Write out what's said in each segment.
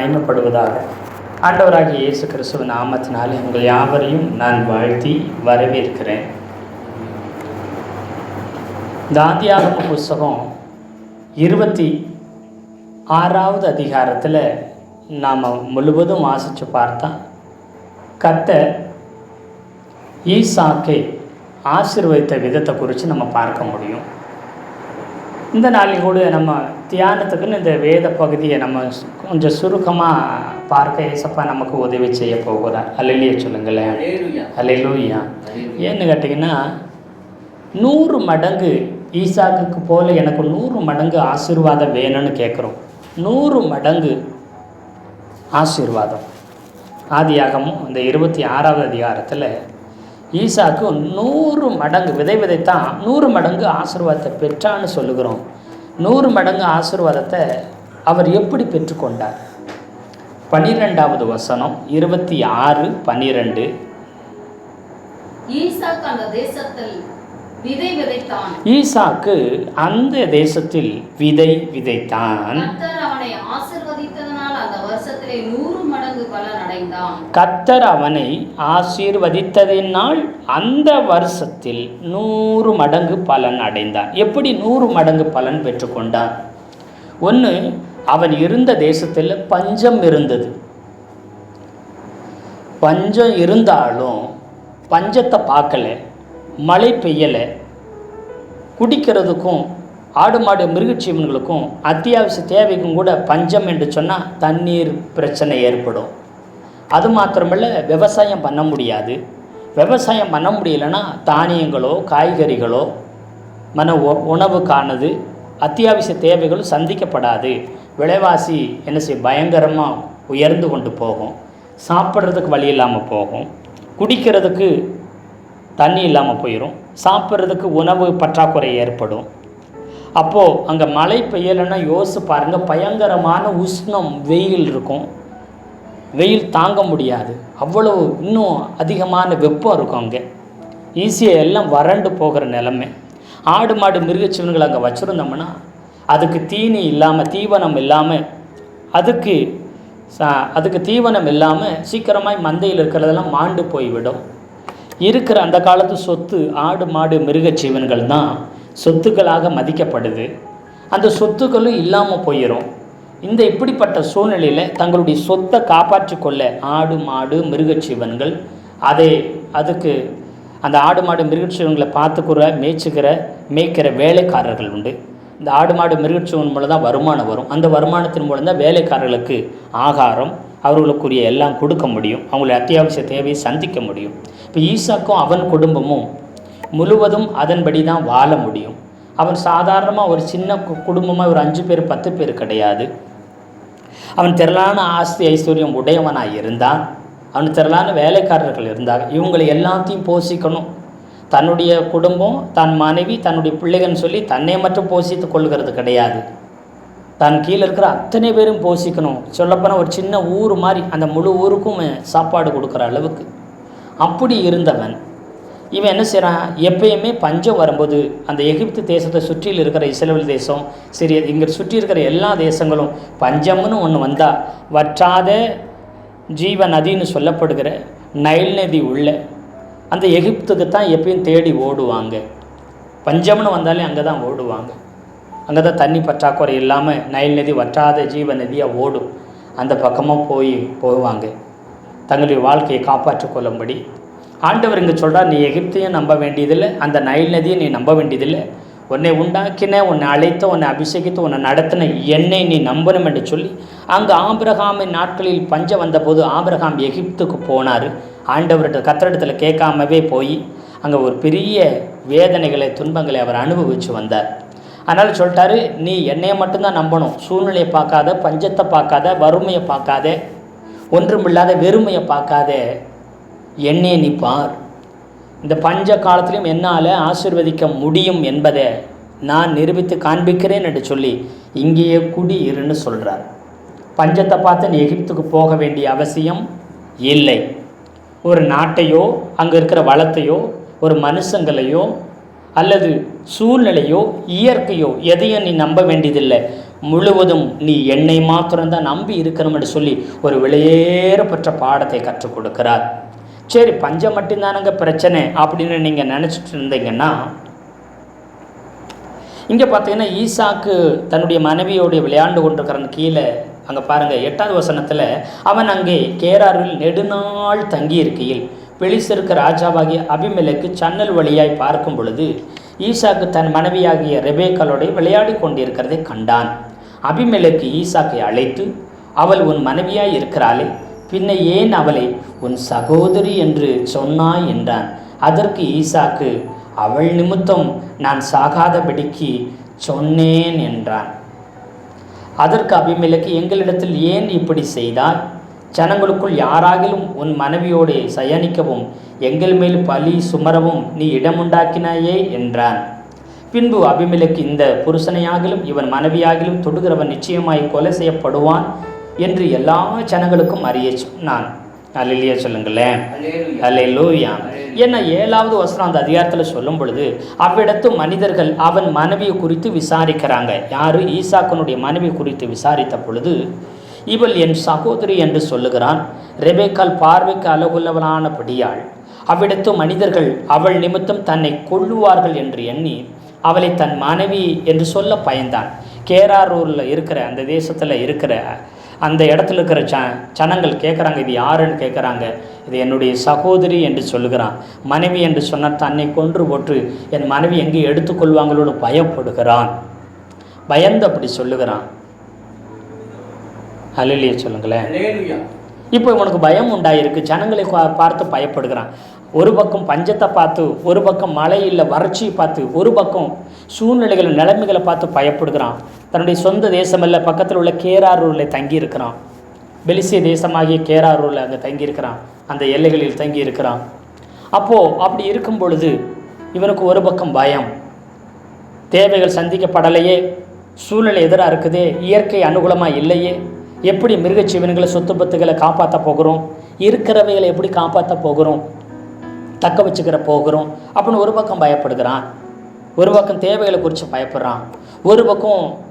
மயமப்படுவதாக ஆண்டவராகிய இயேசு கிறிஸ்துவ நாமத்தினாலே உங்கள் யாவரையும் நான் வாழ்த்தி வரவேற்கிறேன். தாந்தியாகம புஸ்தகம் இருபத்தி ஆறாவது அதிகாரத்தில் நாம் முழுவதும் வாசித்து பார்த்தா கத்த ஈசாக்கை ஆசீர்வதித்த விதத்தை குறித்து நம்ம பார்க்க முடியும். இந்த நாளில் கூட நம்ம தியானத்துக்குன்னு இந்த வேத பகுதியை நம்ம கொஞ்சம் சுருக்கமாக பார்க்க ஏசப்பா நமக்கு உதவி செய்ய போகிறார். அல்லையே சொல்லுங்களேன். Hallelujah. ஏன்னு கேட்டிங்கன்னா நூறு மடங்கு ஈசாக்குக்கு போல எனக்கு நூறு மடங்கு ஆசீர்வாதம் வேணும்னு கேட்குறோம் நூறு மடங்கு ஆசீர்வாதம். ஆதியாகமும் இந்த இருபத்தி ஆறாவது அதிகாரத்தில் ஈசாக்கு நூறு மடங்கு விதை விதைத்தான் நூறு மடங்கு ஆசீர்வாதத்தை பெற்றான்னு சொல்லுகிறோம். நூறு மடங்கு ஆசீர்வாதத்தை அவர் எப்படி பெற்றுக்கொண்டார் பன்னிரெண்டாவது வசனம் இருபத்தி ஆறு பன்னிரெண்டு. ஈசாக்கு அந்த தேசத்தில் விதை விதைத்தான் ஈசாக்கு அந்த தேசத்தில் விதை விதைத்தான் கர்த்தர் அவனை ஆசிர்வதித்ததனால் அந்த வருஷத்திலே நூறு மடங்கு கத்தர் அவனை ஆசீர்வதித்ததினால் அந்த வருஷத்தில் நூறு மடங்கு பலன் அடைந்தான் எப்படி நூறு மடங்கு பலன் பெற்றுக்கொண்டான் ஒன்று அவன் இருந்த தேசத்தில் பஞ்சம் இருந்தது. பஞ்சம் இருந்தாலும் பஞ்சத்தை பார்க்கல மழை பெய்யலை. குடிக்கிறதுக்கும் ஆடு மாடு மிருகச்சீவன்களுக்கும் அத்தியாவசிய தேவைக்கும் கூட பஞ்சம் என்று சொன்னால் தண்ணீர் பிரச்சனை ஏற்படும். அது மாத்திரமல்ல விவசாயம் பண்ண முடியாது. விவசாயம் பண்ண முடியலன்னா தானியங்களோ காய்கறிகளோ மன உ- உணவுக்கானது அத்தியாவசிய தேவைகளும் சந்திக்கப்படாது. விலைவாசி என்ன செய்ய பயங்கரமாக உயர்ந்து கொண்டு போகும். சாப்பிட்றதுக்கு வழி இல்லாமல் போகும். குடிக்கிறதுக்கு தண்ணி இல்லாமல் போயிடும் சாப்பிட்றதுக்கு உணவு பற்றாக்குறை ஏற்படும். அப்போது அங்கே மழை பெய்யலைன்னா யோசிச்சு பாருங்கள் பயங்கரமான உஷ்ணம் வெயில் இருக்கும். வெயில் தாங்க முடியாது. அவ்வளோ இன்னும் அதிகமான வெப்பம் இருக்கும் அங்கே. ஈஸியாக எல்லாம் வறண்டு போகிற நிலைமை. ஆடு மாடு மிருகச்சீவன்கள் அங்கே வச்சுருந்தோம்னா அதுக்கு தீனி இல்லாமல் தீவனம் இல்லாமல் அதுக்கு அதுக்கு தீவனம் இல்லாமல் சீக்கிரமாய் மந்தையில் இருக்கிறதெல்லாம் மாண்டு போய்விடும். இருக்கிற அந்த காலத்து சொத்து ஆடு மாடு மிருகஜீவன்கள் தான் சொத்துக்களாக மதிக்கப்படுது. அந்த சொத்துக்களும் இல்லாமல் போயிடும் இந்த இப்படிப்பட்ட சூழ்நிலையில் தங்களுடைய சொத்தை காப்பாற்றிக் கொள்ள ஆடு மாடு மிருகச்சீவன்கள் அதை அதுக்கு அந்த ஆடு மாடு மிருகச்சீவன்களை பார்த்துக்கிற மேய்ச்சிக்கிற மேய்க்கிற வேலைக்காரர்கள் உண்டு. இந்த ஆடு மாடு மிருகச்சீவன் மூலம் தான் வருமானம் வரும். அந்த வருமானத்தின் மூலம் தான் வேலைக்காரர்களுக்கு ஆகாரம் அவர்களுக்குரிய எல்லாம் கொடுக்க முடியும். அவங்களுடைய அத்தியாவசிய தேவையை சந்திக்க முடியும். இப்போ ஈசாக்கும் அவன் குடும்பமும் முழுவதும் அதன்படி தான் வாழ முடியும். அவன் சாதாரணமாக ஒரு சின்ன குடும்பமாக ஒரு அஞ்சு பேர் பத்து பேர் கிடையாது. அவன் திரளான ஆஸ்தி ஐஸ்வர்யம் உடையவனாக இருந்தான். அவன் திரளான வேலைக்காரர்கள் இருந்தாங்க. இவங்களை எல்லாத்தையும் போஷிக்கணும். தன்னுடைய குடும்பம் தன் மனைவி தன்னுடைய பிள்ளைகள்னு சொல்லி தன்னை மட்டும் போஷித்து கொள்கிறது கிடையாது. தன் கீழே இருக்கிற அத்தனை பேரும் போஷிக்கணும். சொல்லப்போனால் ஒரு சின்ன ஊர் மாதிரி அந்த முழு ஊருக்கும் சாப்பாடு கொடுக்குற அளவுக்கு. அப்படி இருந்தவன் இவன் என்ன செய்கிறான் எப்பயுமே பஞ்சம் வரும்போது அந்த எகிப்து தேசத்தை சுற்றியில் இருக்கிற இஸ்ரேல் தேசம் சரி இங்கே சுற்றி இருக்கிற எல்லா தேசங்களும் பஞ்சம்னு ஒன்று வந்தால் வற்றாத ஜீவ நதின்னு சொல்லப்படுகிற நைல் நதி உள்ள அந்த எகிப்துக்கு தான் எப்பயும் தேடி ஓடுவாங்க. பஞ்சம்னு வந்தாலே அங்கே தான் ஓடுவாங்க. அங்கே தான் தண்ணி பற்றாக்குறை இல்லாமல் நைல் நதி வற்றாத ஜீவ நதியாக ஓடும். அந்த பக்கமாக போய் போவாங்க. தங்களுடைய வாழ்க்கையை காப்பாற்றிக் கொள்ளும்படி ஆண்டவர் இங்கே சொல்கிறார் நீ எகிப்தையும் நம்ப வேண்டியதில்லை அந்த நைல் நதியை நீ நம்ப வேண்டியதில்லை. உன்னை உண்டாக்கின உன்னை அழைத்த உன்னை அபிஷேகித்து உன்னை நடத்தின என்னை நீ நம்பணும் என்று சொல்லி அங்கு ஆபிரகாமின் நாட்களில் பஞ்சம் வந்தபோது ஆபிரகாம் எகிப்துக்கு போனார். ஆண்டவர்கிட்ட கத்திரிடத்தில் கேட்காமவே போய் அங்கே ஒரு பெரிய வேதனைகளை துன்பங்களை அவர் அனுபவித்து வந்தார். அதனால் சொல்லிட்டாரு நீ என்னையை மட்டும்தான் நம்பணும். சூழ்நிலையை பார்க்காத பஞ்சத்தை பார்க்காத வறுமையை பார்க்காத ஒன்றுமில்லாத வெறுமையை பார்க்காத என்னே நீ பார். இந்த பஞ்ச காலத்திலையும் என்னால் ஆசிர்வதிக்க முடியும் என்பதை நான் நிரூபித்து காண்பிக்கிறேன் என்று சொல்லி இங்கேயே குடி இருன்னு சொல்கிறார் பஞ்சத்தை பார்த்து நீ எகிப்துக்கு போக வேண்டிய அவசியம் இல்லை. ஒரு நாட்டையோ அங்கே இருக்கிற வளத்தையோ ஒரு மனுஷங்களையோ அல்லது சூழ்நிலையோ இயற்கையோ எதையும் நீ நம்ப வேண்டியதில்லை. முழுவதும் நீ என்னை மாத்திரம்தான் நம்பி இருக்கணும் என்று சொல்லி ஒரு வெளியேறப்பட்ட பாடத்தை கற்றுக் கொடுக்கிறார். சரி பஞ்சம் மட்டும்தானங்க பிரச்சனை அப்படின்னு நீங்கள் நினச்சிட்டு இருந்தீங்கன்னா இங்கே பார்த்தீங்கன்னா ஈசாக்கு தன்னுடைய மனைவியோடைய விளையாண்டு கொண்டிருக்கிறன் கீழே. அங்கே பாருங்கள் எட்டாவது வசனத்தில் அவன் அங்கே கேராரில் நெடுநாள் தங்கி இருக்கையில் ராஜாவாகிய அபிமலைக்கு சன்னல் வழியாய் பார்க்கும் பொழுது ஈசாக்கு தன் மனைவியாகிய ரெபேக்கலோடைய விளையாடி கொண்டிருக்கிறதை கண்டான். அபிமலைக்கு ஈசாக்கை அழைத்து அவள் உன் மனைவியாய் இருக்கிறாளே பின்ன ஏன் அவளை உன் சகோதரி என்று சொன்னாய் என்றான். அதற்கு ஈசாக்கு அவள் நிமித்தம் நான் சாகாதபடிக்கு சொன்னேன் என்றான். அதற்கு அபிமேலுக்கு எங்களிடத்தில் ஏன் இப்படி செய்தாய்? ஜனங்களுக்குள் யாராகிலும் உன் மனைவியோடு சயனிக்கவும் எங்கள் மேல் பலி சுமரவும் நீ இடமுண்டாக்கினாயே என்றான். பின்பு அபிமெலேக்கு இந்த புருஷனையாகிலும் இவன் மனைவியாகிலும் தொடுகிறவன் நிச்சயமாய் கொலை செய்யப்படுவான் என்று எல்லா ஜனங்களுக்கும் அறிய சொன்னான். அல்லையா சொல்லுங்களேன். அல்லேலூயா. என்ன ஏழாவது வசனம் அந்த அதிகாரத்தில் சொல்லும் பொழுது அவ்விடத்து மனிதர்கள் அவன் மனைவியை குறித்து விசாரிக்கிறாங்க. யாரு? ஈசாக்கனுடைய மனைவி குறித்து விசாரித்த பொழுது இவள் என் சகோதரி என்று சொல்லுகிறான். ரெபேக்கால் பார்வைக்கு அழகுள்ளவளானபடியாள் அவ்விடத்து மனிதர்கள் அவள் நிமித்தம் தன்னை கொல்லுவார்கள் என்று எண்ணி அவளை தன் மனைவி என்று சொல்ல பயந்தான். கேராரூரில் இருக்கிற அந்த தேசத்தில் இருக்கிற அந்த இடத்துல இருக்கிற ச ஜனங்கள் கேட்குறாங்க இது யாருன்னு கேட்குறாங்க இது என்னுடைய சகோதரி என்று சொல்லுகிறான். மனைவி என்று சொன்னால் தன்னை கொன்று போட்டு என் மனைவி எங்கே எடுத்துக்கொள்வாங்களோடு பயப்படுகிறான். பயந்து அப்படி சொல்லுகிறான். அல்லையே சொல்லுங்களேன். இப்போ உனக்கு பயம் உண்டாயிருக்கு. ஜனங்களை பார்த்து பயப்படுகிறான். ஒரு பக்கம் பஞ்சத்தை பார்த்து ஒரு பக்கம் மழை இல்லை வறட்சியை பார்த்து ஒரு பக்கம் சூழ்நிலைகள் நிலைமைகளை பார்த்து பயப்படுகிறான். தன்னுடைய சொந்த தேசமல்ல பக்கத்தில் உள்ள கேராரூரில் தங்கியிருக்கிறான். பெலிசிய தேசமாகிய கேராரூரில் அங்கே தங்கியிருக்கிறான். அந்த எல்லைகளில் தங்கியிருக்கிறான். அப்போது அப்படி இருக்கும் பொழுது இவனுக்கு ஒரு பக்கம் பயம். தேவைகள் சந்திக்கப்படலையே சூழ்நிலை எதிராக இருக்குதே இயற்கை அனுகூலமாக இல்லையே எப்படி மிருகச்சீவன்களை சொத்து பத்துகளை காப்பாற்ற போகிறோம் இருக்கிறவைகளை எப்படி காப்பாற்ற போகிறோம் தக்க வச்சுக்கிற போகிறோம் அப்படின்னு ஒரு பக்கம் பயப்படுகிறான். ஒரு பக்கம் தேவைகளை குறித்து பயப்படுறான். ஒரு பக்கம்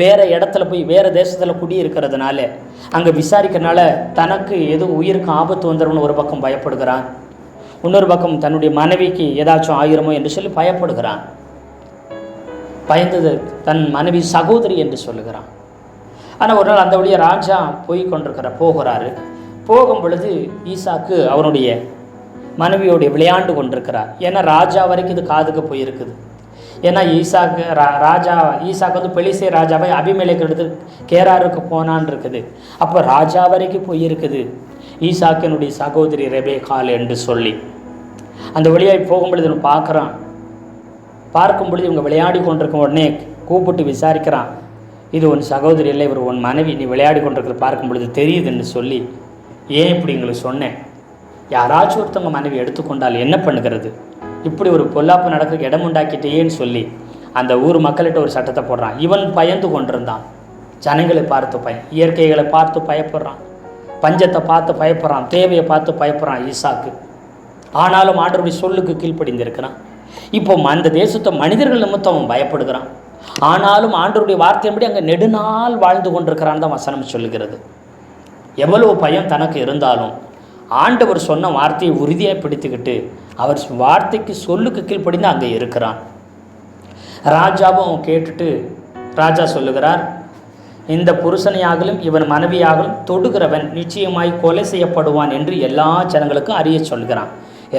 வேறு இடத்துல போய் வேறு தேசத்தில் குடியிருக்கிறதுனால அங்கே விசாரிக்கிறனால தனக்கு எதுவும் உயிருக்கு ஆபத்து வந்துடும்னு ஒரு பக்கம் பயப்படுகிறான். இன்னொரு பக்கம் தன்னுடைய மனைவிக்கு ஏதாச்சும் ஆயிருமோ என்று சொல்லி பயப்படுகிறான். பயந்தது தன் மனைவி சகோதரி என்று சொல்லுகிறான். ஆனால் ஒரு நாள் அந்த வழியாக ராஜா போய் கொண்டிருக்கிற போகிறாரு. போகும் பொழுது ஈசாக்கு அவனுடைய மனைவியோடைய விளையாண்டு கொண்டிருக்கிறார். ஏன்னா ராஜா வரைக்கும் இது காதுக்கு போயிருக்குது. ஏன்னா ஈசாக்கு ரா ராஜா ஈசாக்கு வந்து பெலிசே ராஜாவை அபிமேலைக்கு எடுத்து கேராருக்கு போனான் இருக்குது அப்போ ராஜா வரைக்கும் போயிருக்குது. ஈசாக்கினுடைய சகோதரி ரெபேகால் என்று சொல்லி. அந்த வழியாக போகும் பொழுது இவன் பார்க்குறான். பார்க்கும் பொழுது இவங்க விளையாடி கொண்டிருக்கும் உடனே கூப்பிட்டு விசாரிக்கிறான். இது உன் சகோதரி இல்லை இவர் உன் மனைவி நீ விளையாடி கொண்டிருக்கிறத பார்க்கும் பொழுது தெரியுதுன்னு சொல்லி ஏன் இப்படி எங்களுக்கு சொன்னேன் யாராச்சும் ஒருத்தவங்க மனைவி எடுத்துக்கொண்டால் என்ன பண்ணுகிறது? இப்படி ஒரு பொல்லாப்பு நடக்கிறதுக்கு இடம் உண்டாக்கிட்டேன்னு சொல்லி அந்த ஊர் மக்கள்கிட்ட ஒரு சட்டத்தை போடுறான். இவன் பயந்து கொண்டிருந்தான். ஜனங்களை பார்த்து பய இயற்கைகளை பார்த்து பயப்படுறான். பஞ்சத்தை பார்த்து பயப்படுறான். தேவையை பார்த்து பயப்படுறான் ஈசாக்கு. ஆனாலும் ஆண்டவருடைய சொல்லுக்கு கீழ்ப்படிந்திருக்கிறான். இப்போ அந்த தேசத்தை மனிதர்கள் நிமித்தம் அவன் பயப்படுகிறான். ஆனாலும் ஆண்டவருடைய வார்த்தையின்படி அங்கே நெடுநாள் வாழ்ந்து கொண்டிருக்கிறான் தான் வசனம் சொல்லுகிறது. எவ்வளவு பயம் தனக்கு இருந்தாலும் ஆண்டவர் சொன்ன வார்த்தையை உறுதியாக பிடித்துக்கிட்டு அவர் வார்த்தைக்கு சொல்லுக்கு கீழ்ப்படிந்து அங்கே இருக்கிறான். ராஜாவும் கேட்டுட்டு ராஜா சொல்லுகிறார் இந்த புருஷனையாகலும் இவன் மனைவியாகலும் தொடுகிறவன் நிச்சயமாய் கொலை செய்யப்படுவான் என்று எல்லா ஜனங்களுக்கும் அறிய சொல்கிறான்.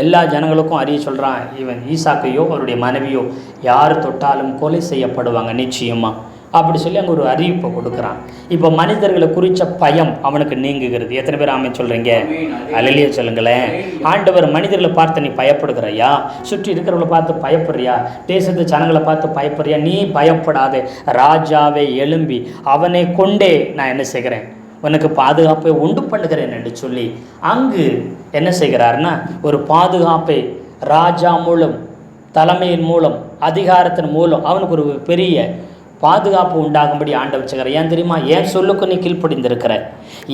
எல்லா ஜனங்களுக்கும் அறிய சொல்கிறான் இவன் ஈசாக்கையோ அவருடைய மனைவியோ யார் தொட்டாலும் கொலை செய்யப்படுவாங்க நிச்சயமாக அப்படி சொல்லி அங்கே ஒரு அறிவிப்பை கொடுக்குறான். இப்போ மனிதர்களை குறித்த பயம் அவனுக்கு நீங்குகிறது. எத்தனை பேர் ஆமை சொல்கிறீங்க அலையிலேயே சொல்லுங்களேன். ஆண்டவர் மனிதர்களை பார்த்து நீ பயப்படுகிறையா? சுற்றி இருக்கிறவங்களை பார்த்து பயப்படுறியா? தேசத்து ஜனங்களை பார்த்து பயப்படுறியா? நீ பயப்படாதே. ராஜாவை எழும்பி அவனை கொண்டே நான் என்ன செய்கிறேன்? உனக்கு பாதுகாப்பை உண்டு பண்ணுகிறேன் என்று சொல்லி அங்கு என்ன செய்கிறாருன்னா ஒரு பாதுகாப்பை ராஜா மூலம் தலைமையின் மூலம் அதிகாரத்தின் மூலம் அவனுக்கு ஒரு பெரிய பாதுகாப்பு உண்டாகும்படி ஆண்டவர் வச்சுக்கிற ஏன் தெரியுமா? ஏன் சொல்லுக்கு நீ கீழ்ப்படிந்திருக்கிற?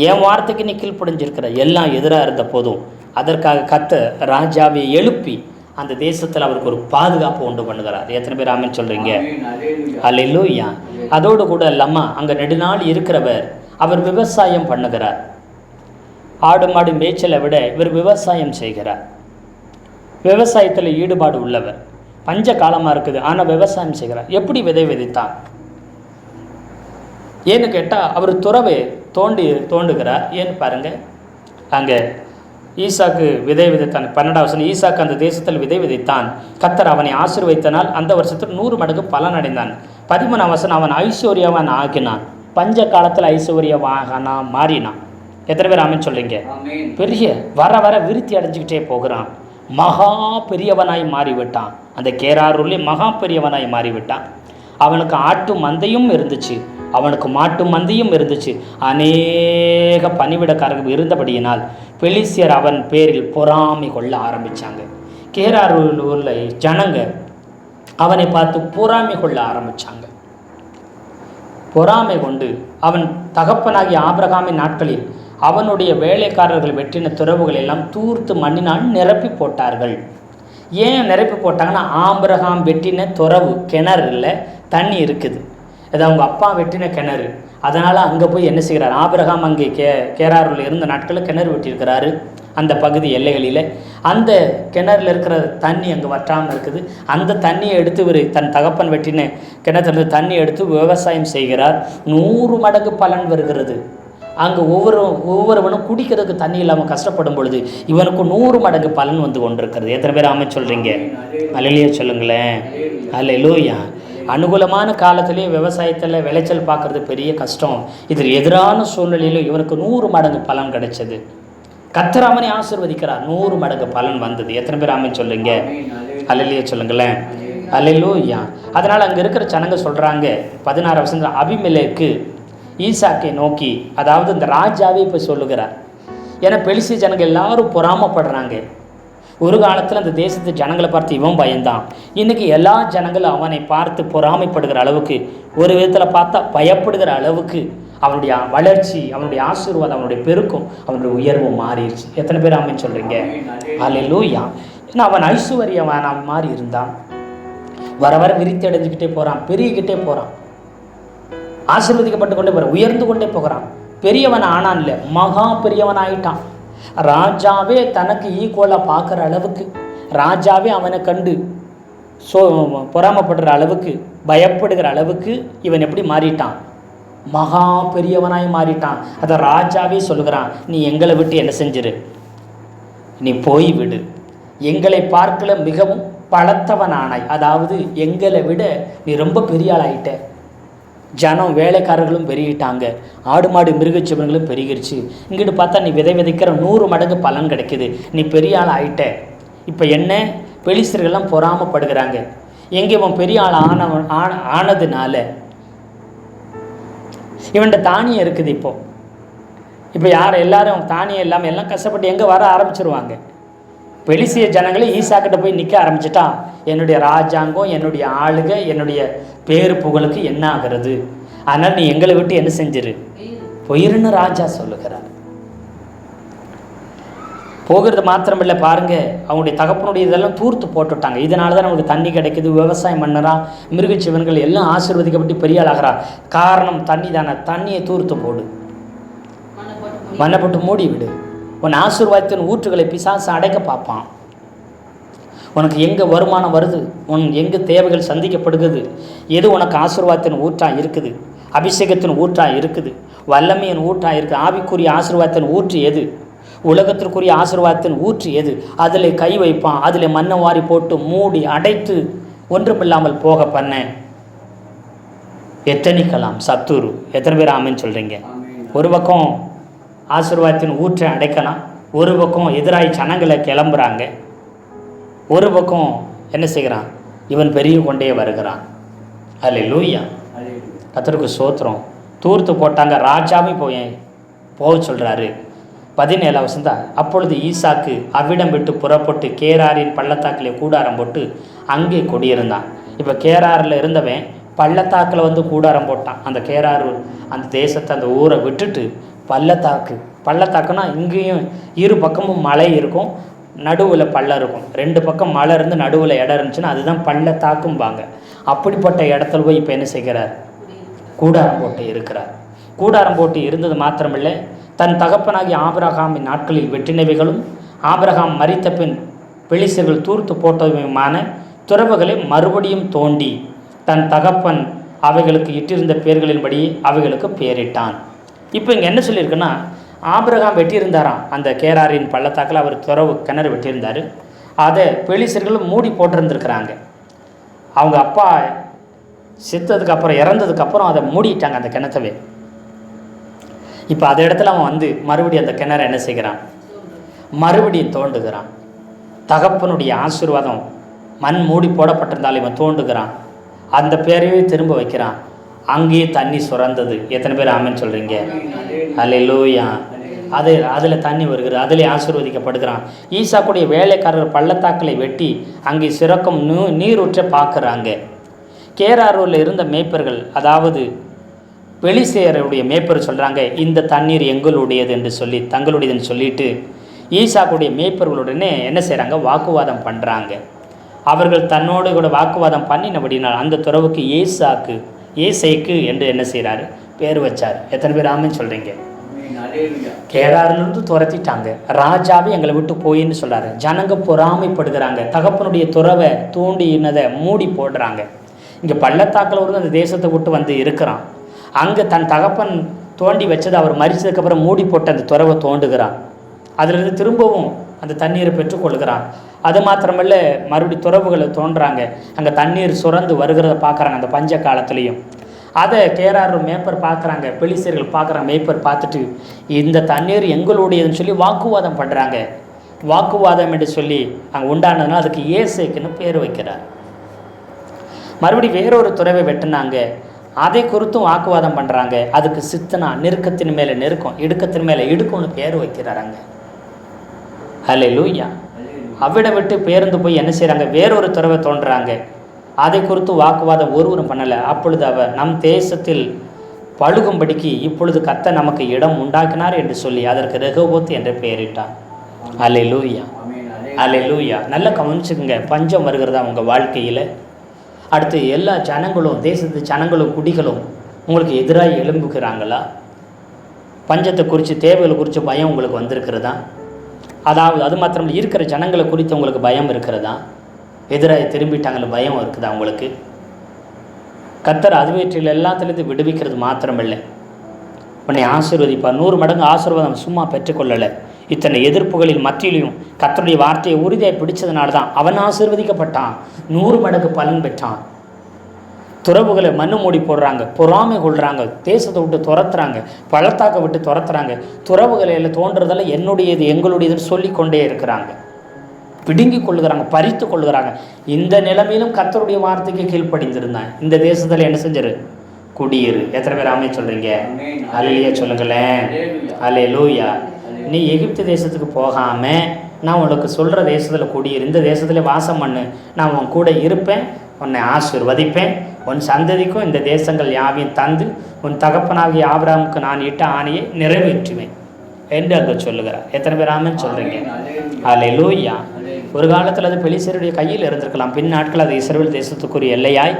என் வார்த்தைக்கு நீ கீழ்ப்படிஞ்சிருக்கிற? எல்லாம் எதிராக இருந்த போதும். அதற்காக கத்த ராஜாவை எழுப்பி அந்த தேசத்தில் அவருக்கு ஒரு பாதுகாப்பு உண்டு பண்ணுகிறார். எத்தனை பேர் ஆமென் சொல்கிறீங்க அல்லையா அதோடு கூட இல்லாமல் அங்கே நெடுநாள் இருக்கிறவர் அவர் விவசாயம் பண்ணுகிறார். ஆடு மாடு மேய்ச்சலை விட இவர் விவசாயம் செய்கிறார். விவசாயத்தில் ஈடுபாடு உள்ளவர். பஞ்ச காலமாக இருக்குது ஆனால் விவசாயம் செய்கிறார். எப்படி விதை விதைத்தான்? ஏன்னு கேட்டால் அவர் துறவை தோண்டி தோண்டுகிறார். ஏன்னு பாருங்க. அங்கே ஈசாக்கு விதை விதைத்தான். பன்னெண்டாம் வசனம் ஈசாக்கு அந்த தேசத்தில் விதை விதைத்தான். கத்தர் அவனை ஆசீர்வதித்தனால் அந்த வருஷத்தில் நூறு மடங்கு பலன் அடைந்தான். பதிமூணாம் வசனம் அவன் ஐஸ்வர்யவன் ஆக்கினான் பஞ்ச காலத்தில் ஐஸ்வர்யவாகனா மாறினான். எத்தனை பேர் ஆமென் சொல்றீங்க? ஆமென். பெரிய வர வர விருத்தி அடைஞ்சுக்கிட்டே போகிறான். மகா பெரியவனாய் மாறிவிட்டான். அந்த கேராரூர்லேயே மகா பெரியவனாய் மாறிவிட்டான். அவனுக்கு ஆட்டு மந்தையும் இருந்துச்சு. அவனுக்கு மாட்டு மந்தியும் இருந்துச்சு. அநேக பணிவிடக்காரர்கள் இருந்தபடியினால் பெலிசியர் அவன் பேரில் பொறாமை கொள்ள ஆரம்பித்தாங்க கேராரூர் உள்ள ஜனங்க அவனை பார்த்து பொறாமை கொள்ள ஆரம்பிச்சாங்க. பொறாமை கொண்டு அவன் தகப்பனாகிய ஆபிரகாமின் நாட்களில் அவனுடைய வேலைக்காரர்கள் வெட்டின துறவுகள் எல்லாம் தூர்த்து மண்ணினால் நிரப்பி போட்டார்கள். ஏன் நிரப்பி போட்டாங்கன்னா ஆம்பிரகாம் வெட்டின துறவு கிணறு இல்லை தண்ணி இருக்குது. அது அவங்க அப்பா வெட்டின கிணறு. அதனால் அங்கே போய் என்ன செய்கிறார்? ஆபிரகாம் அங்கே கே கேராரில் இருந்த நாட்களில் கிணறு வெட்டியிருக்கிறாரு. அந்த பகுதி எல்லைகளில். அந்த கிணறுல இருக்கிற தண்ணி அங்கே வற்றாமல் இருக்குது. அந்த தண்ணியை எடுத்து இவர் தன் தகப்பன் வெட்டின கிணத்துல தண்ணி எடுத்து விவசாயம் செய்கிறார். நூறு மடங்கு பலன் வருகிறது. அங்கே ஒவ்வொரு ஒவ்வொருவனும் குடிக்கிறதுக்கு தண்ணி இல்லாமல் கஷ்டப்படும் பொழுது இவனுக்கு நூறு மடங்கு பலன் வந்து கொண்டிருக்கிறது. எத்தனை பேர் ஆமை சொல்கிறீங்க அலையிலேயே சொல்லுங்களேன். அல்லையிலூயா அனுகூலமான காலத்திலேயே விவசாயத்தில் விளைச்சல் பார்க்குறது பெரிய கஷ்டம். இதில் எதிரான சூழ்நிலையிலும் இவனுக்கு நூறு மடங்கு பலன் கிடைச்சது. கத்தர் அவனை ஆசிர்வதிக்கிறார். நூறு மடங்கு பலன் வந்தது. எத்தனை பேர் ஆமை சொல்லுங்க? அல்லையே சொல்லுங்களேன். அல்லையிலூயா அதனால் அங்கே இருக்கிற ஜனங்க சொல்கிறாங்க பதினாறு வருஷம் அபிமிலேக்கு ஈசாக்கை நோக்கி அதாவது இந்த ராஜாவே இப்போ சொல்லுகிறார். ஏன்னா பெலிசி ஜனங்கள் எல்லாரும் பொறாமப்படுறாங்க. ஒரு காலத்தில் அந்த தேசத்து ஜனங்களை பார்த்து இவன் பயந்தான். இன்னைக்கு எல்லா ஜனங்களும் அவனை பார்த்து பொறாமைப்படுகிற அளவுக்கு ஒரு விதத்தில் பார்த்தா பயப்படுகிற அளவுக்கு அவனுடைய வளர்ச்சி அவனுடைய ஆசீர்வாதம் அவனுடைய பெருக்கம் அவனுடைய உயர்வு மாறிடுச்சு. எத்தனை பேர் ஆமென் சொல்கிறீங்க அலையிலூயா ஏன்னா அவன் ஐஸ்வர்யவான மாதிரி இருந்தான். வர வர விரித்தி அடைஞ்சுக்கிட்டே போகிறான் பெருகிக்கிட்டே போகிறான் ஆசீர்வதிக்கப்பட்டு கொண்டே போகிறான் உயர்ந்து கொண்டே போகிறான். பெரியவன் ஆனான் இல்லை மகா பெரியவன் ஆயிட்டான். ராஜாவே தனக்கு ஈக்குவலாக பார்க்குற அளவுக்கு ராஜாவே அவனை கண்டு சோ பொறாமப்படுற அளவுக்கு பயப்படுகிற அளவுக்கு இவன் எப்படி மாறிட்டான்? மகா பெரியவனாய் மாறிட்டான். அதை ராஜாவே சொல்லுகிறான். நீ எங்களை விட்டு என்ன செஞ்சிரு? நீ போய் விடு. எங்களை பார்க்கல மிகவும் பலத்தவனானாய். அதாவது எங்களை விட நீ ரொம்ப பெரிய ஆளாயிட்ட. ஜனம் வேலைக்காரர்களும் பெருகிட்டாங்க. ஆடு மாடு மிருகச்சிவன்களும் பெருகிருச்சு. இங்கிட்டு பார்த்தா நீ விதை விதைக்கிற நூறு மடங்கு பலன் கிடைக்குது. நீ பெரிய ஆள் ஆயிட்ட. இப்போ என்ன? பெலிஸ்தர்கள்லாம் பொறாமப்படுகிறாங்க. எங்கே இவன் பெரிய ஆள் ஆனவன் ஆன ஆனதுனால? இவன்கிட்ட தானியம் இருக்குது இப்போ. இப்போ யார் எல்லாரும் தானியம் இல்லாமல் எல்லாம் கஷ்டப்பட்டு எங்கே வர ஆரம்பிச்சிருவாங்க? பெலிசிய ஜனங்களே ஈசாக்கிட்ட போய் நிற்க ஆரம்பிச்சிட்டா. என்னுடைய ராஜாங்கம் என்னுடைய ஆளுக என்னுடைய பேரு புகழுக்கு என்ன ஆகிறது அதனால் நீ எங்களை விட்டு என்ன செஞ்சிரு? பொயிருன்னு ராஜா சொல்லுகிறார். போகிறது மாத்திரமில்லை பாருங்க. அவங்களுடைய தகப்பனுடைய இதெல்லாம் தூர்த்து போட்டுட்டாங்க. இதனால தான் நமக்கு தண்ணி கிடைக்குது விவசாயம் பண்ணுறான் மிருகச்சிவன்கள் எல்லாம் ஆசீர்வதிக்கப்பட்டு பெரிய ஆளாகிறா. காரணம் தண்ணி தானே தண்ணியை தூர்த்து போடு. மண்ணை மண்ணை போட்டு மூடி விடு. உன் ஆசீர்வாதத்தின் ஊற்றுகளை பிசாசு அடைக்க பார்ப்பான். உனக்கு எங்கே வருமானம் வருது? உன் எங்கே தேவைகள் சந்திக்கப்படுகிறது? எது உனக்கு ஆசீர்வாதத்தின் ஊற்றா இருக்குது? அபிஷேகத்தின் ஊற்றா இருக்குது. வல்லமையின் ஊற்றா இருக்குது ஆவிக்குரிய ஆசீர்வாதத்தின் ஊற்று எது? உலகத்திற்குரிய ஆசீர்வாதத்தின் ஊற்று எது? அதில் கை வைப்பான். அதில் மண்ணை வாரி போட்டு மூடி அடைத்து ஒன்றுமில்லாமல் போக பண்ண. எத்தனிக்கலாம்? சத்துரு. எத்தனை பேர் ஆமென்னு சொல்கிறீங்க ஒரு பக்கம் ஆசீர்வாதத்தின் ஊற்றை அடைக்கலாம். ஒரு பக்கம் எதிராய் ஜனங்களை கிளம்புறாங்க. ஒரு பக்கம் என்ன செய்கிறான்? இவன் பெரிய கொண்டே வருகிறான். அதில் லூயா கத்தருக்கு சோத்திரம் தூர்த்து போட்டாங்க. ராஜாவே போய் போக சொல்கிறாரு பதினேழாம் வசந்தா அப்பொழுது ஈசாக்கு அவ்விடம் விட்டு புறப்பட்டு கேராரின் பள்ளத்தாக்கிலே கூடாரம் போட்டு அங்கே குடியிருந்தான். இப்போ கேராரில் இருந்தவன் பள்ளத்தாக்கில் வந்து கூடாரம் போட்டான். அந்த கேராறு அந்த தேசத்தை அந்த ஊரை விட்டுட்டு பள்ளத்தாக்கு. பள்ளத்தாக்குனா இங்கேயும் இரு பக்கமும் மலை இருக்கும் நடுவில் பள்ளம் இருக்கும். ரெண்டு பக்கம் மலை இருந்து நடுவில் இடம் இருந்துச்சுன்னா அதுதான் பள்ளத்தாக்கும்பாங்க. அப்படிப்பட்ட இடத்துல போய் இப்போ என்ன செய்கிறார்? கூடாரம் போட்டு இருக்கிறார். கூடாரம் போட்டு இருந்தது மாத்திரமில்லை. தன் தகப்பனாகி ஆபிரகாமின் நாட்களில் வெற்றினவைகளும் ஆபிரகாம் மறித்த பின் பெலிசர்கள் தூர்த்து போட்டதுமான துறவுகளை மறுபடியும் தோண்டி தன் தகப்பன் அவைகளுக்கு இட்டிருந்த பெயர்களின்படி அவைகளுக்கு பெயரிட்டான் இப்போ இங்கே என்ன சொல்லியிருக்குன்னா ஆபிரகாம் வெட்டியிருந்தாராம். அந்த கேராரின் பள்ளத்தாக்கில் அவர் துறவு கிணறு வெட்டியிருந்தார். அதை பெலிசர்களும் மூடி போட்டிருந்துருக்குறாங்க. அவங்க அப்பா செத்ததுக்கப்புறம் அப்புறம் அதை மூடிட்டாங்க அந்த கிணத்தவே. இப்போ அந்த இடத்துல அவன் வந்து மறுபடியும் அந்த கிணறை என்ன செய்கிறான்? மறுபடியும் தோண்டுகிறான். தகப்பனுடைய ஆசீர்வாதம் மண் மூடி போடப்பட்டிருந்தாலும் இவன் தோண்டுகிறான். அந்த பேரையே திரும்ப வைக்கிறான். அங்கேயே தண்ணி சுரந்தது. எத்தனை பேர் ஆமென்னு சொல்கிறீங்க அல்லேலூயா அது அதில் தண்ணி வருகிறது. அதிலே ஆசீர்வதிக்கப்படுகிறான். ஈசாக்குடைய வேலைக்காரர் பள்ளத்தாக்களை வெட்டி அங்கே சிறக்கும் நீ நீரூற்றை பார்க்குறாங்க. கேராரூரில் இருந்த மேய்ப்பர்கள் அதாவது வெளிசேரருடைய மேய்ப்பர் சொல்கிறாங்க இந்த தண்ணீர் எங்களுடையது என்று சொல்லி தங்களுடையதுன்னு சொல்லிட்டு ஈசாக்குடைய மேய்ப்பர்களுடனே என்ன செய்கிறாங்க வாக்குவாதம் பண்ணுறாங்க அவர்கள் தன்னோடு கூட வாக்குவாதம் பண்ணினபடினால் அந்த துறவுக்கு ஈசாக்கு ஏசைக்கு என்று என்ன செய்கிறாரு பேர் வச்சார். எத்தனை பேர் ஆமென்னு சொல்கிறீங்க கேராரிலிருந்து துரத்திட்டாங்க. ராஜாவே எங்களை விட்டு போயின்னு சொல்றாரு. ஜனங்க பொறாமைப்படுகிறாங்க. தகப்பனுடைய துறவை தூண்டினதை மூடி போடுறாங்க. இங்கே பள்ளத்தாக்கில் ஒரு அந்த தேசத்தை விட்டு வந்து இருக்கிறான். அங்கே தன் தகப்பன் தோண்டி வச்சது அவர் மறிச்சதுக்கப்புறம் மூடி போட்டு அந்த துறவை தோண்டுகிறான். அதிலிருந்து திரும்பவும் அந்த தண்ணீரை பெற்றுக்கொள்கிறான். அது மாத்திரமல்ல மறுபடி துறவுகளை தோன்றாங்க. அங்கே தண்ணீர் சுரந்து வருகிறத பார்க்குறாங்க அந்த பஞ்ச காலத்துலேயும். அதை கேராறு மேப்பர் பார்க்குறாங்க பெலிசியர்கள் பார்க்குறாங்க மேய்ப்பர் பார்த்துட்டு இந்த தண்ணீர் எங்களுடையதுன்னு சொல்லி வாக்குவாதம் பண்ணுறாங்க வாக்குவாதம் என்று சொல்லி அங்கே உண்டானதுனால அதுக்கு ஏசேக்குன்னு பேர் வைக்கிறார். மறுபடி வேறொரு துறவை வெட்டினாங்க. அதை குறித்தும் வாக்குவாதம் பண்ணுறாங்க அதுக்கு சித்தனா நெருக்கத்தின் மேலே நெருக்கம் இடுக்கத்தின் மேலே இடுக்கம்னு பேர் வைக்கிறாங்க ஹலே லூயா அவ்விட விட்டு பேருந்து போய் என்ன செய்கிறாங்க வேறொரு துறவை தோன்றுறாங்க அதை குறித்து வாக்குவாதம் ஒருவரும் பண்ணலை. அப்பொழுது அவர் நம் தேசத்தில் பழுகும்படிக்கு இப்பொழுது கத்த நமக்கு இடம் உண்டாக்கினார் என்று சொல்லி அதற்கு ரெகோபோத் என்று பெயரிட்டார். அலே லூயா அலே லூயா நல்லா கவனிச்சுக்குங்க. பஞ்சம் வருகிறதா உங்கள் வாழ்க்கையில்? அடுத்து எல்லா ஜனங்களும் தேசத்து ஜனங்களும் குடிகளும் உங்களுக்கு எதிராக எழும்புகிறாங்களா? பஞ்சத்தை குறித்து தேவைகளை குறித்து பயம் உங்களுக்கு வந்திருக்கிறதா? அதாவது அது மாத்திரம் இருக்கிற ஜனங்களை குறித்து உங்களுக்கு பயம் இருக்கிறதா? எதிராக திரும்பிட்டாங்கள பயம் இருக்குதா உங்களுக்கு? கத்தர் அதுவேற்றில் எல்லாத்துலேருந்து விடுவிக்கிறது மாத்திரமில்லை. உன்னை ஆசீர்வதிப்பார். நூறு மடங்கு ஆசீர்வாதம் சும்மா பெற்றுக்கொள்ளலை. இத்தனை எதிர்ப்புகளில் மத்தியிலையும் கத்தருடைய வார்த்தையை உறுதியாக பிடிச்சதுனால தான் அவன் ஆசீர்வதிக்கப்பட்டான். நூறு மடங்கு பலன் பெற்றான். துறவுகளை மண்ணு மூடி போடுறாங்க பொறாமை கொள்றாங்க தேசத்தை விட்டு துரத்துறாங்க பழத்தாக்க விட்டு துரத்துறாங்க. துறவுகளை எல்லாம் தோன்றதெல்லாம் என்னுடையது எங்களுடையதுன்னு சொல்லிக்கொண்டே இருக்கிறாங்க. பிடுங்கி கொள்ளுகிறாங்க பறித்து கொள்ளுகிறாங்க. இந்த நிலைமையிலும் கத்தருடைய வார்த்தைக்கு கீழ்ப்படிந்திருந்தான் இந்த தேசத்தில் என்ன செஞ்சிரு? குடியிரு. எத்தனை பேர் ஆமே சொல்றீங்க? அலையா சொல்லுங்களேன். அலே லூயா நீ எகிப்து தேசத்துக்கு போகாம நான் உனக்கு சொல்கிற தேசத்தில் குடியிரு. இந்த தேசத்தில் வாசம் பண்ணு. நான் உன் கூட இருப்பேன் உன்னை ஆசீர்வதிப்பேன். உன் சந்ததிக்கும் இந்த தேசங்கள் யாவையும் தந்து உன் தகப்பனாகிய ஆபிரகாமுக்கு நான் இட்ட ஆணையை நிறைவேற்றுவேன் என்று அங்கே சொல்லுகிறார். எத்தனை பேர் ஆமென்னு சொல்கிறீங்க அலே லூயா ஒரு காலத்தில் அது பெலிசருடைய கையில் இருந்திருக்கலாம். பின் நாட்கள் அது இஸ்ரேல் தேசத்துக்குரிய எல்லையாய்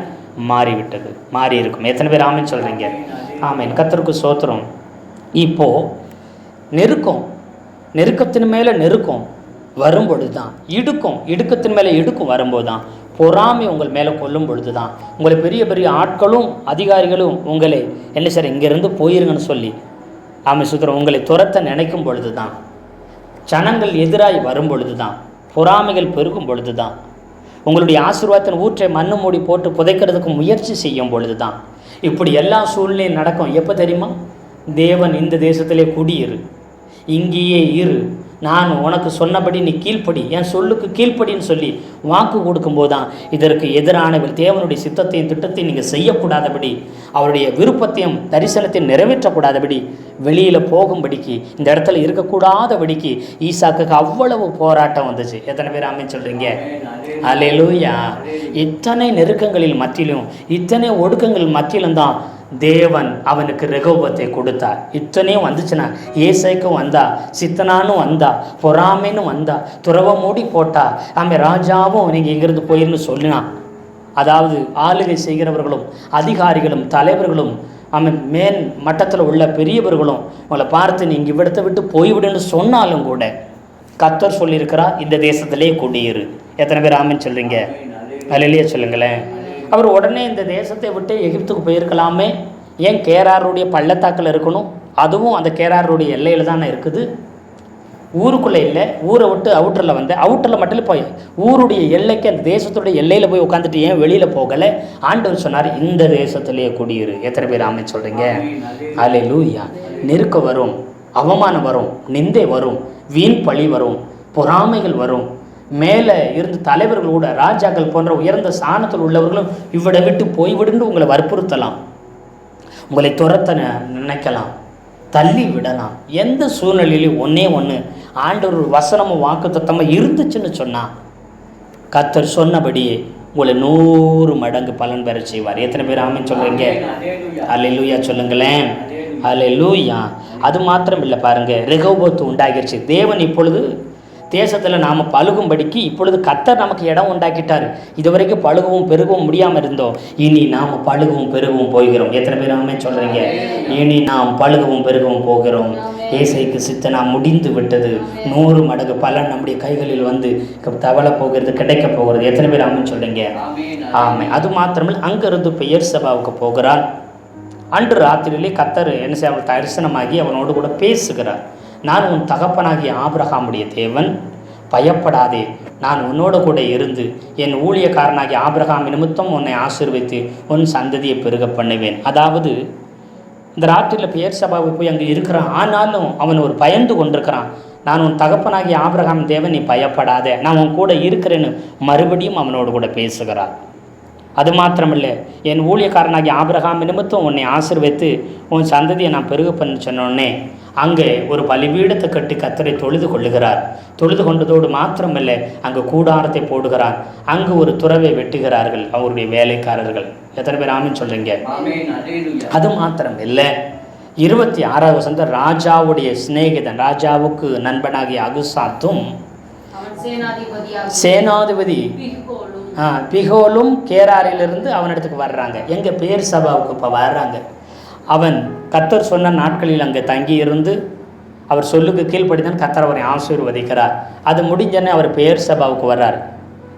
மாறிவிட்டது மாறி இருக்கும் எத்தனை பேர் ஆமென்னு சொல்கிறீங்க ஆமேன். கத்தருக்கு சோத்திரம். இப்போ நெருக்கம் நெருக்கத்தின் மேலே நெருக்கம் வரும்பொழுது தான் இடுக்கும் இடுக்கத்தின் மேலே இடுக்கும் வரும்போது தான் பொறாமை உங்கள் மேலே கொல்லும் பொழுது தான் உங்களை பெரிய பெரிய ஆட்களும் அதிகாரிகளும் உங்களை என்ன சார் இங்கேருந்து போயிருங்கன்னு சொல்லி ஆமை சுத்திரம் உங்களை துரத்த நினைக்கும் பொழுது தான் ஜனங்கள் எதிராகி வரும் பொழுது தான் பொறாமைகள் பெருகும் பொழுது தான் உங்களுடைய ஆசீர்வாதத்தின் ஊற்றை மண்ணு மூடி போட்டு புதைக்கிறதுக்கு முயற்சி செய்யும் பொழுது தான் இப்படி எல்லா சூழ்நிலையும் நடக்கும். எப்போ தெரியுமா? தேவன் இந்த தேசத்திலே குடியிரு. இங்கேயே இரு. நான் உனக்கு சொன்னபடி நீ கீழ்ப்படி என் சொல்லுக்கு கீழ்ப்படின்னு சொல்லி வாக்கு கொடுக்கும்போது தான் இதற்கு எதிரானவர் தேவனுடைய சித்தத்தையும் திட்டத்தையும் நீங்கள் செய்யக்கூடாதபடி அவருடைய விருப்பத்தையும் தரிசனத்தையும் நிறைவேற்றக்கூடாதபடி வெளியில் போகும்படிக்கு இந்த இடத்துல இருக்கக்கூடாதபடிக்கு ஈசாக்குக்கு அவ்வளவு போராட்டம் வந்துச்சு. எத்தனை பேர் ஆமென் சொல்கிறீங்க அலையலூயா இத்தனை நெருக்கங்களில் மத்தியிலும் இத்தனை ஒடுக்கங்கள் மத்தியிலும் தான் தேவன் அவனுக்கு ரெகோபத்தை கொடுத்தார். இத்தனையும் வந்துச்சுன்னா ஏசைக்கும் வந்தா சித்தனானும் வந்தா பொறாமைன்னு வந்தா துறவை மூடி போட்டா ஆமே ராஜாவும் நீங்கள் இங்கிருந்து போயிருன்னு சொல்லினான் அதாவது ஆளுகை செய்கிறவர்களும் அதிகாரிகளும் தலைவர்களும் அவன் மேன் மட்டத்தில் உள்ள பெரியவர்களும் உங்களை பார்த்து நீ இவ்விடத்தை விட்டு போய்விடுன்னு சொன்னாலும் கூட கத்தர் சொல்லியிருக்கிறார் இந்த தேசத்திலே குடியிரு. எத்தனை பேர் ஆமென் சொல்றீங்க? அதிலேயே சொல்லுங்களேன். அவர் உடனே இந்த தேசத்தை விட்டு எகிப்துக்கு போயிருக்கலாமே. ஏன் கேராருடைய பள்ளத்தாக்கில் இருக்கணும்? அதுவும் அந்த கேராருடைய எல்லையில் தானே இருக்குது. ஊருக்குள்ளே இல்லை ஊரை விட்டு அவுட்டரில் வந்து அவுட்டரில் மட்டும் போய் ஊருடைய எல்லைக்கு அந்த தேசத்துடைய எல்லையில் போய் உட்காந்துட்டு ஏன் வெளியில் போகலை? ஆண்டவர் சொன்னார் இந்த தேசத்திலேயே குடியிரு. எத்தனை பேர் ஆமென் சொல்கிறீங்க அலே லூயா நெருக்க வரும் அவமானம் வரும் நிந்தை வரும் வீண் பழி வரும் பொறாமைகள் வரும். மேலே இருந்து தலைவர்களோட ராஜாக்கள் போன்ற உயர்ந்த ஸ்தானத்தில் உள்ளவர்களும் இவ்விட விட்டு போய்விடுன்னு உங்களை வற்புறுத்தலாம். உங்களை துரத்த நினைக்கலாம். தள்ளி விடலாம். எந்த சூழ்நிலையிலும் ஒன்றே ஒன்று ஆண்டவர் ஒரு வசனமும் வாக்கு இருந்துச்சுன்னு சொன்னால் கத்தர் சொன்னபடியே உங்களை நூறு மடங்கு பலன் பெற செய்வார். எத்தனை பேர் ஆமென் சொல்கிறீங்க அல்லேலூயா சொல்லுங்களேன். அல்லேலூயா அது மாத்திரம் இல்லை பாருங்க. ரெகோபோத்து உண்டாகிருச்சு. தேவன் இப்பொழுது தேசத்தில் நாம் பழுகும்படிக்கு இப்பொழுது கத்தர் நமக்கு இடம் உண்டாக்கிட்டார். இதுவரைக்கும் பழுகவும் பெருகவும் முடியாமல் இருந்தோம். இனி நாம் பழுகவும் பெருகவும் போகிறோம். எத்தனை பேர் ஆமென் சொல்கிறீங்க இனி நாம் பழுகவும் பெருகவும் போகிறோம். ஏசைக்கு சித்தனா முடிந்து விட்டது. நூறு மடங்கு பலன் நம்முடைய கைகளில் வந்து தவள போகிறது கிடைக்க போகிறது. எத்தனை பேர் ஆமென் சொல்றீங்க? ஆமை அது மாத்திரமில்லை அங்கிருந்து பெயர் சபாவுக்கு போகிறான் அன்று ராத்திரியிலே கத்தர் என்ன செய்ய அவள் தரிசனமாகி அவனோடு கூட பேசுகிறார். நான் உன் தகப்பனாகிய ஆபிரகாமுடைய தேவன். பயப்படாதே. நான் உன்னோடு கூட இருந்து என் ஊழியக்காரனாகிய ஆபிரகாம் நிமித்தம் உன்னை ஆசிர்வித்து உன் சந்ததியை பெருக பண்ணுவேன். அதாவது இந்த ராத்திரியில் பெயர் சபாவை போய் அங்கே இருக்கிறான். ஆனாலும் அவன் ஒரு பயந்து கொண்டிருக்கிறான். நான் உன் தகப்பனாகிய ஆபிரகாம் தேவன் நீ பயப்படாத. நான் உன் கூட இருக்கிறேன்னு மறுபடியும் அவனோடு கூட பேசுகிறான் அது மாத்திரமில்லை. என் ஊழியக்காரனாகிய ஆபிரகாம் நிமித்தம் உன்னை ஆசீர்வதித்து உன் சந்ததியை நான் பெருக பண்ண சொன்னோடனே அங்கே ஒரு பலிபீடத்தை கட்டி கத்தரை தொழுது கொள்ளுகிறார். தொழுது கொண்டதோடு மாத்திரமில்லை அங்கே கூடாரத்தை போடுகிறார். அங்கு ஒரு துறவை வெட்டுகிறார்கள் அவருடைய வேலைக்காரர்கள். எத்தனை பேர் ஆமின்னு சொல்றீங்க? அது மாத்திரம் இல்லை இருபத்தி ஆறாவது வசந்த ராஜாவுடைய சிநேகிதன் ராஜாவுக்கு நண்பனாகிய அகுசாத்தும் சேனாதிபதி பிகோலும் கேராரிலிருந்து அவனிடத்துக்கு வர்றாங்க. எங்க பேர் சபாவுக்கு இப்போ வர்றாங்க. அவன் கத்தர் சொன்ன நாட்களில் அங்கே தங்கி இருந்து அவர் சொல்லுக்கு கீழ்ப்படிதான் கத்தர் அவரை ஆசீர்வதிக்கிறார். அது முடிஞ்சோடனே அவர் பேர் சபாவுக்கு வர்றார்.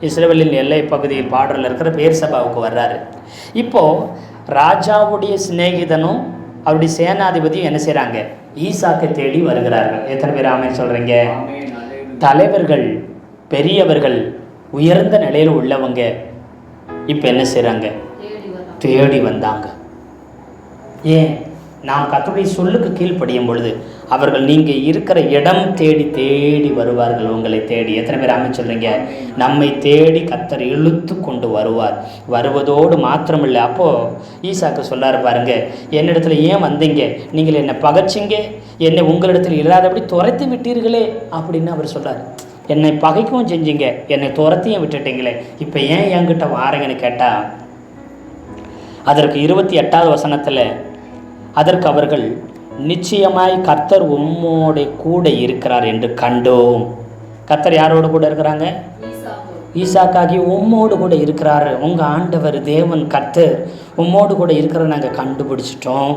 இஸ்ரேலின் எல்லை பகுதியில் பாடலில் இருக்கிற பேர் சபாவுக்கு வர்றாரு. இப்போ ராஜாவுடைய சிநேகிதனும் அவருடைய சேனாதிபதியும் என்ன செய்கிறாங்க ஈசாக்கை தேடி வருகிறார்கள். எத்தனை பேர் ஆமென் சொல்கிறீங்க தலைவர்கள் பெரியவர்கள் உயர்ந்த நிலையில் உள்ளவங்க இப்போ என்ன செய்கிறாங்க தேடி வந்தாங்க. ஏன்? நாம் கர்த்தருடைய சொல்லுக்கு கீழ்ப்படியும் பொழுது அவர்கள் நீங்கள் இருக்கிற இடம் தேடி தேடி வருவார்கள். உங்களை தேடி. எத்தனை பேர் ஆமென் சொல்றீங்க? நம்மை தேடி கத்தர் இழுத்து கொண்டு வருவார். வருவதோடு மாத்திரமில்லை. அப்போது ஈசாக்கு சொல்லாரு பாருங்க என்னிடத்துல ஏன் வந்தீங்க? நீங்கள் என்னை பகைச்சிங்க. என்னை உங்களிடத்தில் இல்லாதபடி துரத்தி விட்டீர்களே அப்படின்னு அவர் சொல்றார். என்னை பகைக்கவும் செஞ்சீங்க. என்னை துரத்தியும் விட்டுட்டீங்களே. இப்போ ஏன் என்கிட்ட வாரீங்கன்னு கேட்டால் அதற்கு இருபத்தி எட்டாவது வசனத்தில் அதற்கு அவர்கள் நிச்சயமாய் கர்த்தர் உம்மோட கூட இருக்கிறார் என்று கண்டோம். கர்த்தர் யாரோடு கூட இருக்கிறாங்க? ஈசாக்கு ஈசாக்காகி உம்மோடு கூட இருக்கிறாரு. உங்கள் ஆண்டவர் தேவன் கர்த்தர் உம்மோடு கூட இருக்கிறத நாங்கள் கண்டுபிடிச்சிட்டோம்.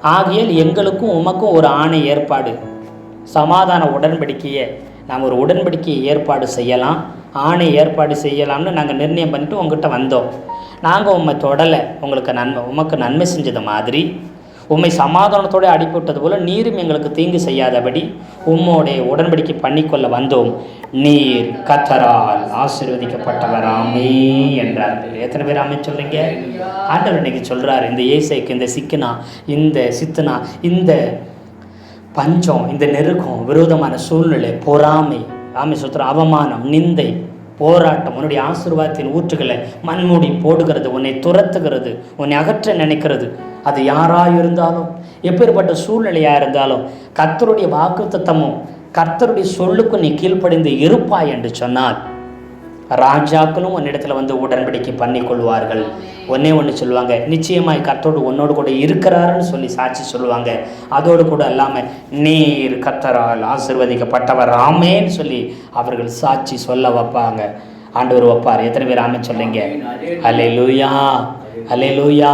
ஆகையால் எங்களுக்கும் உமக்கும் ஒரு ஆணை ஏற்பாடு. சமாதான உடன்படிக்கையை நாம் ஒரு உடன்படிக்கையை ஏற்பாடு செய்யலாம் ஆணை ஏற்பாடு செய்யலாம்னு நாங்கள் நிர்ணயம் பண்ணிட்டு உங்ககிட்ட வந்தோம். நாங்கள் உம்மை தொடலை. உங்களுக்கு நன்மை உமக்கு நன்மை செஞ்சது மாதிரி. உண்மை சமாதானத்தோடு அடிப்பட்டது போல் நீரும் எங்களுக்கு தீங்கு செய்யாதபடி உம்மோடைய உடன்படிக்கை பண்ணிக்கொள்ள வந்தோம். நீர் கத்தரால் ஆசீர்வதிக்கப்பட்டவராமே என்றார்கள் எத்தனை பேர் ஆமே சொல்கிறீங்க ஆண்டவர் இன்னைக்கு சொல்கிறார் இந்த ஏசைக்கு இந்த சிக்கனா இந்த சித்தனா இந்த பஞ்சம் இந்த நெருக்கம் விரோதமான சூழ்நிலை பொறாமை ஆமை சுத்திரம் அவமானம் நிந்தை போராட்டம் உன்னுடைய ஆசீர்வாதத்தின் ஊற்றுகளை மண்மூடி போடுகிறது உன்னை துரத்துகிறது உன்னை அகற்ற நினைக்கிறது. அது யாராக இருந்தாலும் எப்பேற்பட்ட சூழ்நிலையாக இருந்தாலும் கர்த்தருடைய வாக்குத்தத்தமும் கர்த்தருடைய சொல்லுக்கும் நீ கீழ்ப்படிந்து இருப்பாய் என்று சொன்னால் ராஜாக்களும் உன்னிடத்துல வந்து உடன்படிக்கை பண்ணி கொள்வார்கள் ஒன்னே ஒன்று சொல்லுவாங்க. நிச்சயமாய் கர்த்தரோடு உன்னோடு கூட இருக்கிறாருன்னு சொல்லி சாட்சி சொல்லுவாங்க. அதோடு கூட இல்லாமல் நீர் கர்த்தரால் ஆசிர்வதிக்கப்பட்டவர் ஆமேன்னு சொல்லி அவர்கள் சாட்சி சொல்ல வைப்பாங்க. ஆண்டவர் வைப்பார். எத்தனை பேர் ஆமே சொல்றீங்க அலே லூயா அலே லூயா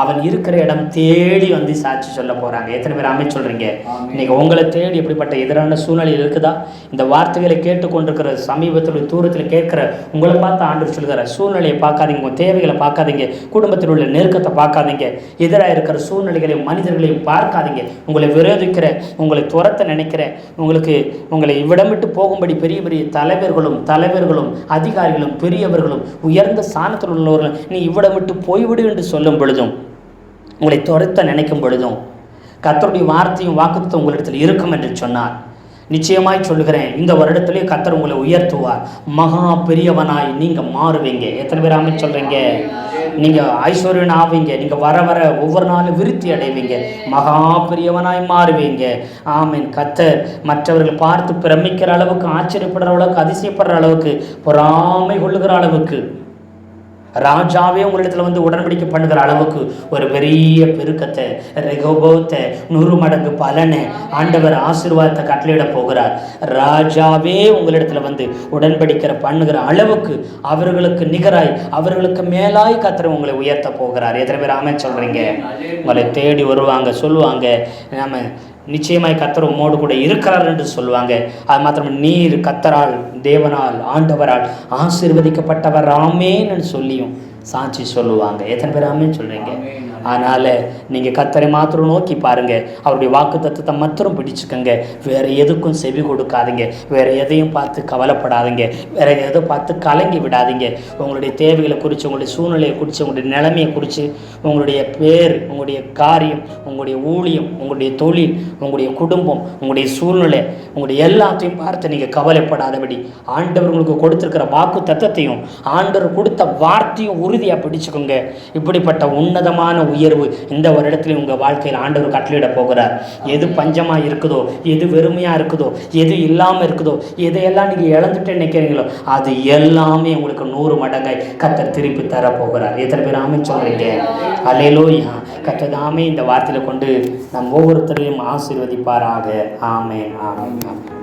அவன் இருக்கிற இடம் தேடி வந்து சாட்சி சொல்ல போறாங்க. எத்தனை பேர் சொல்றீங்க? ஆமென். இன்னைக்கு உங்களை தேடி எப்படிப்பட்ட எதிரான சூழ்நிலை இருக்குதா? இந்த வார்த்தைகளை கேட்டுக்கொண்டிருக்கிற சமீபத்தில் தூரத்தில் கேட்கிற உங்களை பார்த்து ஆண்டு சொல்கிற சூழ்நிலையை பார்க்காதீங்க உங்கள் தேவைகளை பார்க்காதீங்க குடும்பத்தில் உள்ள நெருக்கத்தை பார்க்காதீங்க எதிராக இருக்கிற சூழ்நிலைகளையும் மனிதர்களையும் பார்க்காதீங்க. உங்களை விரோதிக்கிற உங்களை துரத்த நினைக்கிற உங்களுக்கு உங்களை இவ்விடம் விட்டு போகும்படி பெரிய பெரிய தலைவர்களும் தலைவர்களும் அதிகாரிகளும் பெரியவர்களும் உயர்ந்த ஸ்தானத்தில் உள்ளவர்களும் நீ இவ்விடம் விட்டு போய்விடு என்று சொல்லும் பொழுதும் உங்களை துரத்த நினைக்கும் பொழுதும் கத்தருடைய வார்த்தையும் வாக்குத்தம் உங்களிடத்தில் இருக்கும் என்று சொன்னார். நிச்சயமாய் சொல்லுகிறேன் இந்த வருடத்திலே கத்தர் உங்களை உயர்த்துவார். மகா பெரியவனாய் நீங்கள் மாறுவீங்க. எத்தனை பேர் ஆமென் சொல்கிறீங்க நீங்கள் ஐஸ்வர்யன் ஆவீங்க. நீங்கள் வர வர ஒவ்வொரு நாளும் விருத்தி அடைவீங்க. மகா பெரியவனாய் மாறுவீங்க. ஆமென். கத்தர் மற்றவர்கள் பார்த்து பிரமிக்கிற அளவுக்கு ஆச்சரியப்படுற அளவுக்கு அதிசயப்படுற அளவுக்கு பொறாமை கொள்ளுகிற அளவுக்கு ராஜாவே உங்களிடத்துல வந்து உடன்படிக்கை பண்ணுகிற அளவுக்கு ஒரு பெரிய பெருக்கத்தை ரெகோபோத்தை நூறு மடங்கு பலனை ஆண்டவர் ஆசீர்வாதத்தை கட்டளையிட போகிறார். ராஜாவே உங்களிடத்துல வந்து உடன்படிக்கிற பண்ணுகிற அளவுக்கு அவர்களுக்கு நிகராய் அவர்களுக்கு மேலாய் கத்திர உங்களை உயர்த்த போகிறார். எத்தனை பேர் ஆமே சொல்றீங்க? உங்களை தேடி வருவாங்க சொல்லுவாங்க. நம்ம நிச்சயமாய் கத்தர் உம்மோடு கூட இருக்கிறார் என்று சொல்லுவாங்க. அது மாத்திரம் நீர் கத்தரால் தேவனால் ஆண்டவரால் ஆசீர்வதிக்கப்பட்டவர் ஆமேன்னு சொல்லியும் சாட்சி சொல்லுவாங்க. எத்தனை பேர் ஆமேன்னு சொல்கிறீங்க அதனால் நீங்கள் கத்தரை மாத்திரம் நோக்கி பாருங்கள் அவருடைய வாக்கு தத்துவத்தை மாத்திரம் பிடிச்சுக்கோங்க. வேறு எதுக்கும் செவி கொடுக்காதீங்க. வேறு எதையும் பார்த்து கவலைப்படாதீங்க. வேறு எதை பார்த்து கலங்கி விடாதீங்க. உங்களுடைய தேவைகளை குறித்து உங்களுடைய சூழ்நிலையை குறித்து உங்களுடைய நிலைமையை குறித்து உங்களுடைய பேர் உங்களுடைய காரியம் உங்களுடைய ஊழியம் உங்களுடைய தொழில் உங்களுடைய குடும்பம் உங்களுடைய சூழ்நிலை உங்களுடைய எல்லாத்தையும் பார்த்து நீங்கள் கவலைப்படாதபடி. ஆண்டவர் உங்களுக்கு கொடுத்துருக்கிற வாக்கு தத்தத்தையும் ஆண்டவர் கொடுத்த வார்த்தையும் உறுதியாக பிடிச்சுக்கோங்க. இப்படிப்பட்ட உன்னதமான உயர்வு இந்த வருடத்திலே உங்கள் வாழ்க்கையில் ஆண்டவர் கட்டளையிட போகிறார். எது பஞ்சமாக இருக்குதோ எது வெறுமையாக இருக்குதோ எது இல்லாமல் இருக்குதோ எதையெல்லாம் நீங்கள் இழந்துட்டு நினைக்கிறீங்களோ அது எல்லாமே உங்களுக்கு நூறு மடங்கை கத்தர் திருப்பி தர போகிறார். எத்தனை பேர் ஆமே சொல்கிறீங்க அலையிலோயா கத்ததாமே இந்த வார்த்தையில் கொண்டு நம் ஒவ்வொருத்தரையும் ஆசீர்வதிப்பாராக. ஆமே ஆமே ஆமே